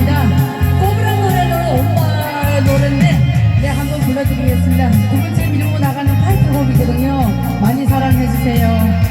노래입니다. 꼬부랑 노래는 엄마의 노래인데 네 한번 불러드리겠습니다. 두 번째 밀고 나가는 타이틀곡이거든요. 많이 사랑해주세요.